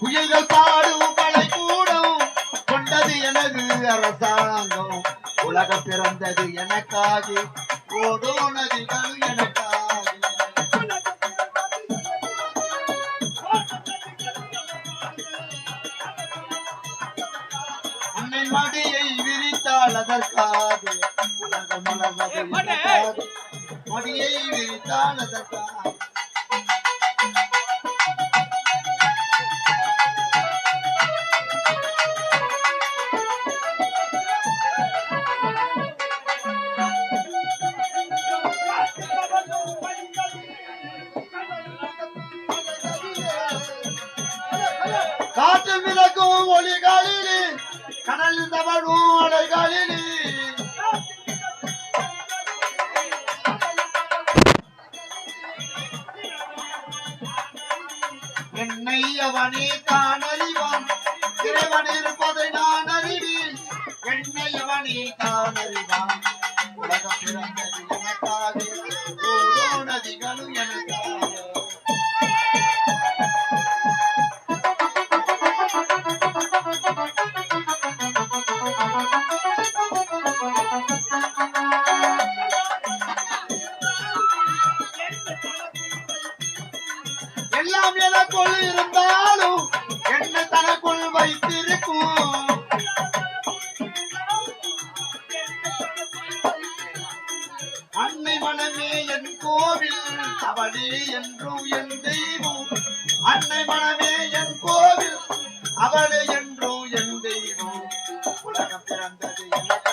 குயில்கள் பாடும் பலை கூடும். கொண்டது எனது அரசாங்கம். உலகம் பிறந்தது எனக்காகி ஓடோ எனக்கு மடியை விரித்தாள் அதற்காக உலகம் எனக்காக மடியை விரித்தாள் அதற்காக இறைவனே தான் அறிவான். இறைவன் இருப்பதை நான் அறிவேன். என்னை அவனே தான் அறிவான். உலகம் பிறந்தது எனக்காக தனக்குள் இருந்தாலும் என்ன தனக்குள் வைத்திருக்கும்? அன்னை மனமே என் கோவில் அவளே என்றும் என் தெய்வம். அன்னை மனமே என் கோவில் அவளே என்றும் என் தெய்வம். உலகம் பிறந்தது என்ன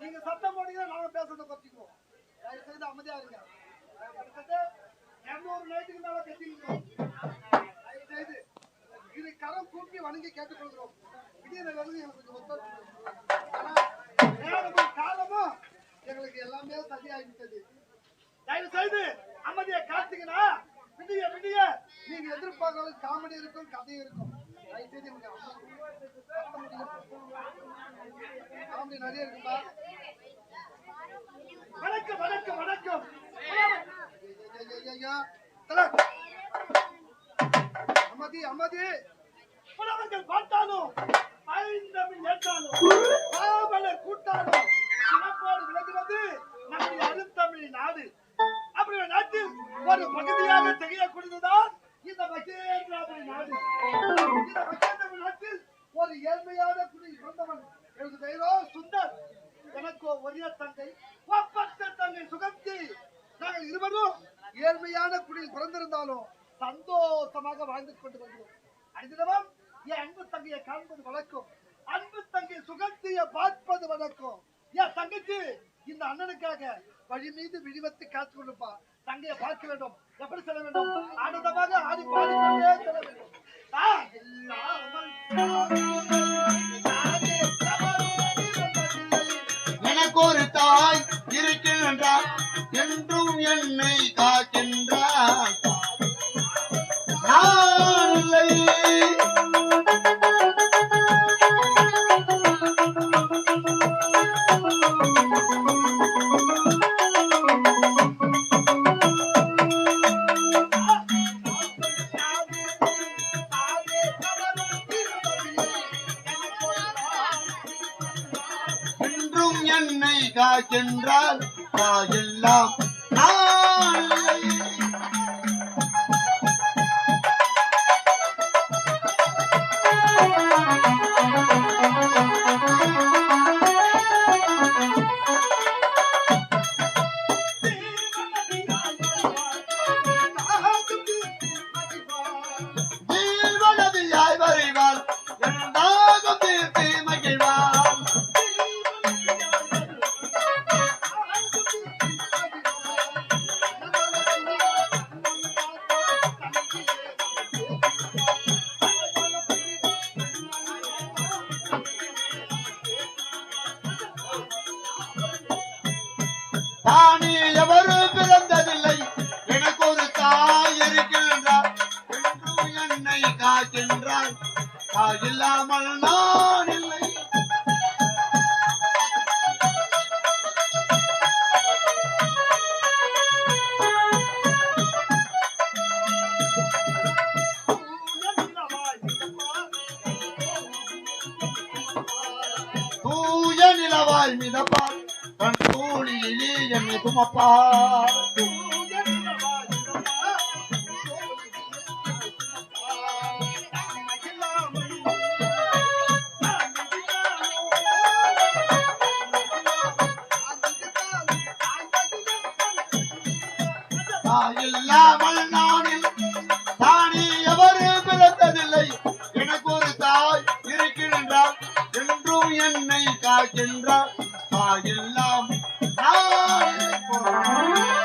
நீங்க சத்தம் போட்டீங்கன்னா நாங்க பேசுறத குறைச்சிக்குவோம் தயவு செய்து அமைதியா இருங்க கிட்டத்தட்ட இரநூறு நைட்டுக்கு மேல கட்டிங்க தயவு செய்து இது கரம் கூட்டி வணங்கி கேட்டுக்கொள்கிறோம் திடீர்னு வந்து எங்களுக்கு ஒத்துழைப்பு காலமும் எங்களுக்கு எல்லாமே சரியாகிவிட்டது தயவு செய்து அமைதியை காத்தீங்கன்னா விடிய விடிய நீங்க எதிர்பார்க்கறது காமெடி இருக்கும் கதை இருக்கும் தயவு செய்து காமெடி நிறைய இருக்குப்பா வணக்கம் வணக்கம் வணக்கம். அமதி அமதி. புலவர்கள் பார்த்தாலும் ஐந்தமிழ் ஏற்றாலும் பாவலர் கூட்டாலும் சிறப்போடு விளங்குவது நம்முடைய அருந்தமிழ் நாடு. அப்படி ஒரு நாட்டில் ஒரு பகுதியாக திகழக்கூடியதுதான் இந்த மகேந்திராபுரி நாடு. இந்த மகேந்திராபுரி நாட்டில் ஒரு ஏழ்மையான குடி பிறந்தவன் எனது பெயரோ சுந்தர். எனக்கோ ஒரே தங்கை தங்கை சுகந்தி. நாங்கள் இருவரும் ஏழ்மையான குடியில் பிறந்திருந்தாலும் சந்தோஷமாக வாழ்ந்து கொண்டு வருகிறோம். அடிதினமும் என் அன்பு தங்கையை காண்பது வழக்கம். அன்பு தங்கை சுகந்தியை பார்ப்பது வழக்கம். என் தங்கச்சி இந்த அண்ணனுக்காக வழி மீது விழிவத்து காத்து கொண்டிருப்பா. தங்கையை பார்க்க வேண்டும். எப்படி செல்ல வேண்டும்? ஆனந்தமாக ஆடி பாடிக்கொண்டே செல்ல வேண்டும். என்றும் என்னை காக்கின்றார். நான் இல்லை. என்றும் என்னை காக்கின்றார். தாயெல்லாம் தானே எவரு பிறந்ததில்லை. எனக்கு ஒரு தாய் இருக்கின்றார். என்றும் என்னை காக்கின்றார். தாய் இல்லாமல் நான் இல்லை. தூய நிலவாய் மிதப்பார் கண் தூளியிலே என்னை சுமப்பார் இல்லாமல் நானில் தானே எவரும் பிறந்ததில்லை. எனக்கு ஒரு தாய் இருக்கின்றார் என்றும் என்னை காக்கின்றார் தாய் எல்லாம் நான்